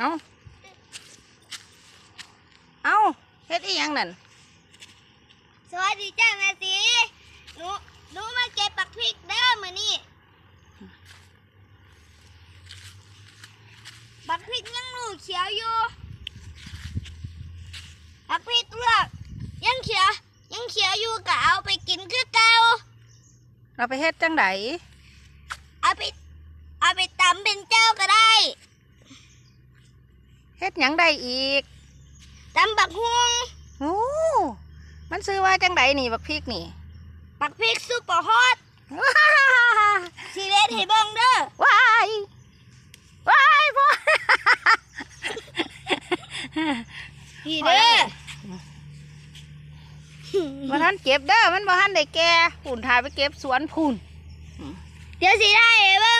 เอาเอาเฮ็ดอีหยังนั่น สวัสดีจ้าแม่สีหนูหนูมาเก็บปักพริกเด้อมื้อนี้ปักพริกยังลูกเขียวอยู่ปักพริกเลือกยังเขียวยังเขียวอยู่ก็เอาไปกินคือเก่าเราไปเฮ็ดจังไดเอาไปเอาไปตำเป็นเจ้าก็ได้เฮ็ดหยังได้อีกตำบักฮวงโอ้มันซื้อว่าจังไดนี่บักพริกนี่ปักพริกซุปเปอร์ฮอตสีเล็ดให้เบิ่งเด้อว้ายว้ายพ่อพี่เด้อมาทันเก็บเด้อมันบ่ทันได้แก่หุ่นทายไปเก็บสวนพุ่นเดี๋ยวสิได้ให้เบิ่ง